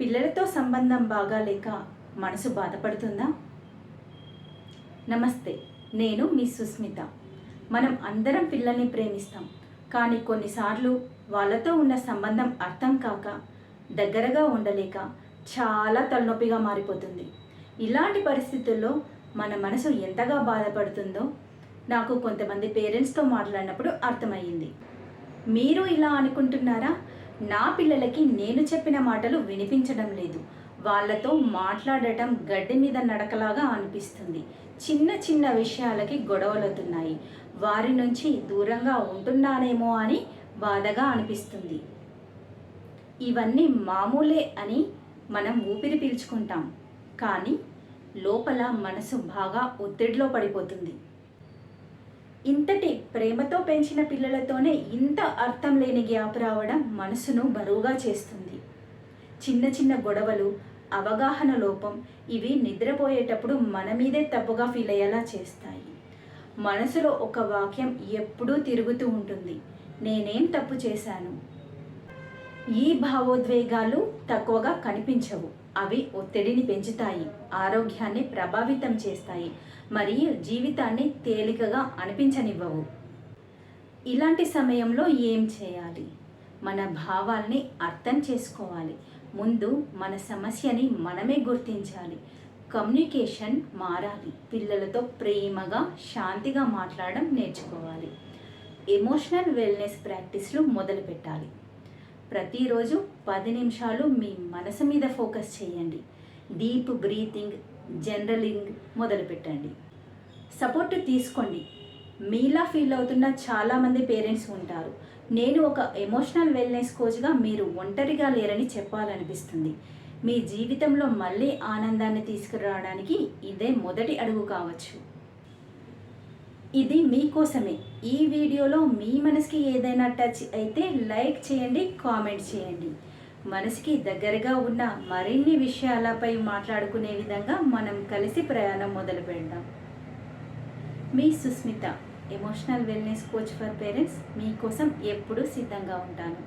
పిల్లలతో సంబంధం బాగాలేక మనసు బాధపడుతుందా? నమస్తే నేను మీ సుస్మిత. మనం అందరం పిల్లల్ని ప్రేమిస్తాం. కానీ కొన్నిసార్లు వాళ్ళతో ఉన్న సంబంధం అర్థం కాక దగ్గరగా ఉండలేక చాలా తలనొప్పిగా మారిపోతుంది. ఇలాంటి పరిస్థితుల్లో మన మనసు ఎంతగా బాధపడుతుందో నాకు కొంతమంది పేరెంట్స్తో మాట్లాడినప్పుడు అర్థమయ్యింది. మీరు ఇలా అనుకుంటున్నారా? నా పిల్లలకి నేను చెప్పిన మాటలు వినిపించడం లేదు. వాళ్ళతో మాట్లాడటం గడ్డి మీద నడకలాగా అనిపిస్తుంది. చిన్న చిన్న విషయాలకి గొడవలవుతున్నాయి. వారి నుంచి దూరంగా ఉంటున్నానేమో అని బాధగా అనిపిస్తుంది. ఇవన్నీ మామూలే అని మనం ఊపిరి పీల్చుకుంటాం. కానీ లోపల మనసు బాగా ఒత్తిడిలో పడిపోతుంది. ఇంతటి ప్రేమతో పెంచిన పిల్లలతోనే ఇంత అర్థం లేని గ్యాప్ రావడం మనసును బరువుగా చేస్తుంది. చిన్న చిన్న గొడవలు అవగాహన లోపం ఇవి నిద్రపోయేటప్పుడు మన మీదే తప్పుగా ఫీల్ అయ్యేలా చేస్తాయి. మనసులో ఒక వాక్యం ఎప్పుడూ తిరుగుతూ ఉంటుంది. నేనేం తప్పు చేశాను? ఈ భావోద్వేగాలు తక్కువగా కనిపించవు. అవి ఒత్తిడిని పెంచుతాయి ఆరోగ్యాన్ని ప్రభావితం చేస్తాయి మరియు జీవితాన్ని తేలికగా అనిపించనివ్వవు. ఇలాంటి సమయంలో ఏం చేయాలి? మన భావాల్ని అర్థం చేసుకోవాలి. ముందు మన సమస్యని మనమే గుర్తించాలి. కమ్యూనికేషన్ మారాలి. పిల్లలతో ప్రేమగా శాంతిగా మాట్లాడడం నేర్చుకోవాలి. ఎమోషనల్ వెల్నెస్ ప్రాక్టీస్లు మొదలు పెట్టాలి ప్రతిరోజు పది నిమిషాలు మీ మనసు మీద ఫోకస్ చేయండి. డీప్ బ్రీతింగ్ జనరలింగ్ మొదలుపెట్టండి. సపోర్ట్ తీసుకోండి. మీలా ఫీల్ అవుతున్న చాలామంది పేరెంట్స్ ఉంటారు. నేను ఒక ఎమోషనల్ వెల్నెస్ కోచ్గా మీరు ఒంటరిగా లేరని చెప్పాలనిపిస్తుంది. మీ జీవితంలో మళ్ళీ ఆనందాన్ని తీసుకురావడానికి ఇదే మొదటి అడుగు కావచ్చు. ఇది మీకోసమే. ఈ వీడియోలో మీ మనసుకి ఏదైనా టచ్ అయితే లైక్ చేయండి కామెంట్ చేయండి. మనసుకి దగ్గరగా ఉన్న మరిన్ని విషయాలపై మాట్లాడుకునే విధంగా మనం కలిసి ప్రయాణం మొదలు పెడదాం. మీ Sushmita emotional wellness coach for parents మీకోసం ఎప్పుడూ సిద్ధంగా ఉంటాను.